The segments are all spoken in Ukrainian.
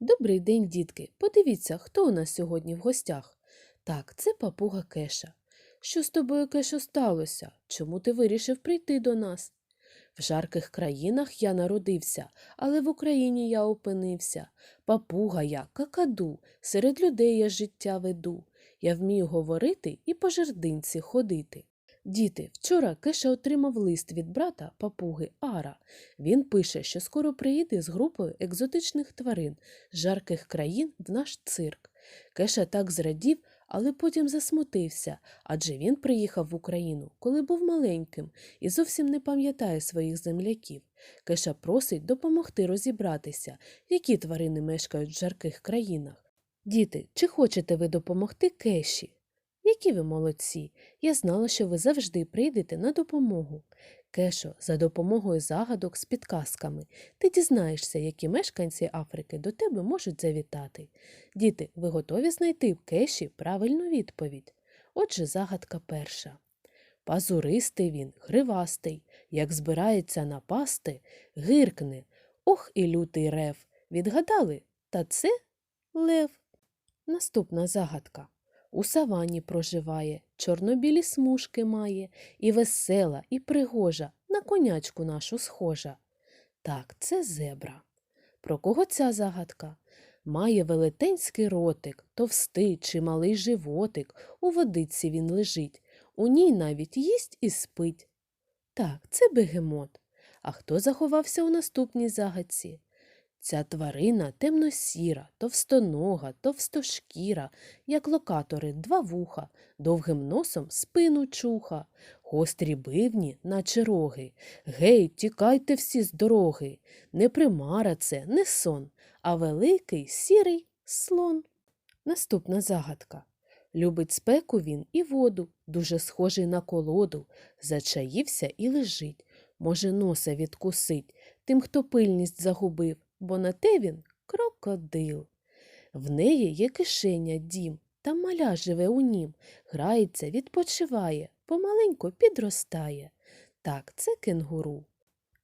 Добрий день, дітки. Подивіться, хто у нас сьогодні в гостях. Так, це папуга Кеша. Що з тобою, Кешо, сталося? Чому ти вирішив прийти до нас? В жарких країнах я народився, але в Україні я опинився. Папуга я, какаду, серед людей я життя веду. Я вмію говорити і по жердинці ходити. Діти, вчора Кеша отримав лист від брата папуги Ара. Він пише, що скоро приїде з групою екзотичних тварин з жарких країн в наш цирк. Кеша так зрадів, але потім засмутився, адже він приїхав в Україну, коли був маленьким, і зовсім не пам'ятає своїх земляків. Кеша просить допомогти розібратися, які тварини мешкають в жарких країнах. Діти, чи хочете ви допомогти Кеші? Які ви молодці! Я знала, що ви завжди прийдете на допомогу. Кешо, за допомогою загадок з підказками ти дізнаєшся, які мешканці Африки до тебе можуть завітати. Діти, ви готові знайти в кеші правильну відповідь? Отже, загадка перша. Пазуристий він, гривастий, як збирається напасти, гиркне. Ох і лютий рев. Відгадали? Та це лев. Наступна загадка. У савані проживає, чорнобілі смужки має, і весела, і пригожа, на конячку нашу схожа. Так, це зебра. Про кого ця загадка? Має велетенський ротик, товстий чималий животик, у водиці він лежить, у ній навіть їсть і спить. Так, це бегемот. А хто заховався у наступній загадці? Ця тварина темно-сіра, товстонога, товстошкіра, як локатори два вуха, довгим носом спину чуха, гострі бивні, наче роги. Гей, тікайте всі з дороги. Не примара це, не сон, а великий сірий слон. Наступна загадка. Любить спеку він і воду, дуже схожий на колоду, зачаївся і лежить. Може, носа відкусить тим, хто пильність загубив, бо на те він крокодил. В неї є кишеня дім, там маля живе у нім, грається, відпочиває, помаленьку підростає. Так, це кенгуру.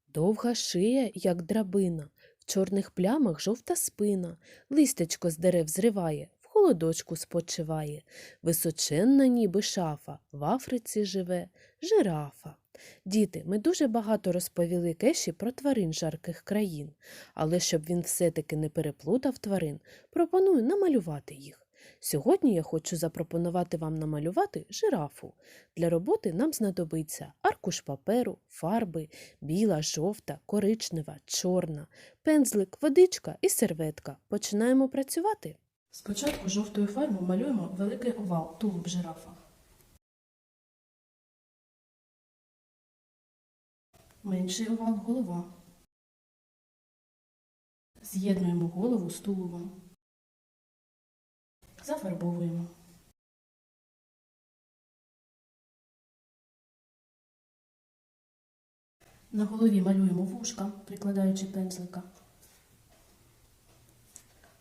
Довга шия, як драбина, в чорних плямах жовта спина, листечко з дерев зриває, в холодочку спочиває, височенна, ніби шафа, в Африці живе жирафа. Діти, ми дуже багато розповіли Кеші про тварин жарких країн, але щоб він все-таки не переплутав тварин, пропоную намалювати їх. Сьогодні я хочу запропонувати вам намалювати жирафу. Для роботи нам знадобиться аркуш паперу, фарби, біла, жовта, коричнева, чорна, пензлик, водичка і серветка. Починаємо працювати. Спочатку жовтою фарбою малюємо великий овал, тулуб жирафа. Менший овал голова. З'єднуємо голову з тулубом. Зафарбовуємо. На голові малюємо вушка, прикладаючи пензлика.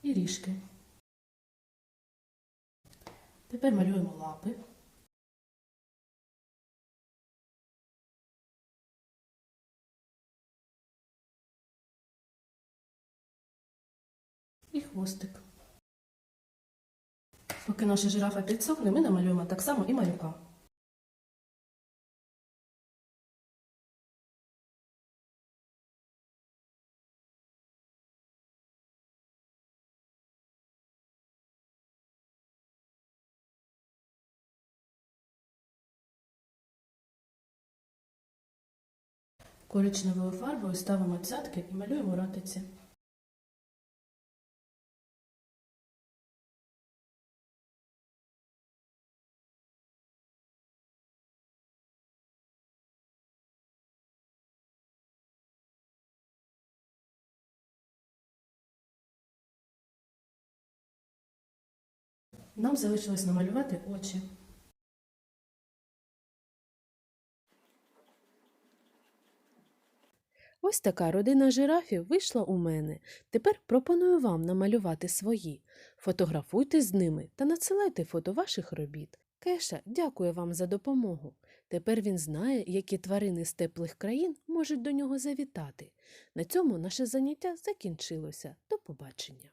І ріжки. Тепер малюємо лапи. І хвостик. Поки наша жирафа підсохне, ми намалюємо так само і малюка. Коричневою фарбою ставимо цятки і малюємо ратиці. Нам залишилось намалювати очі. Ось така родина жирафів вийшла у мене. Тепер пропоную вам намалювати свої. Фотографуйте з ними та надсилайте фото ваших робіт. Кеша дякує вам за допомогу. Тепер він знає, які тварини з теплих країн можуть до нього завітати. На цьому наше заняття закінчилося. До побачення.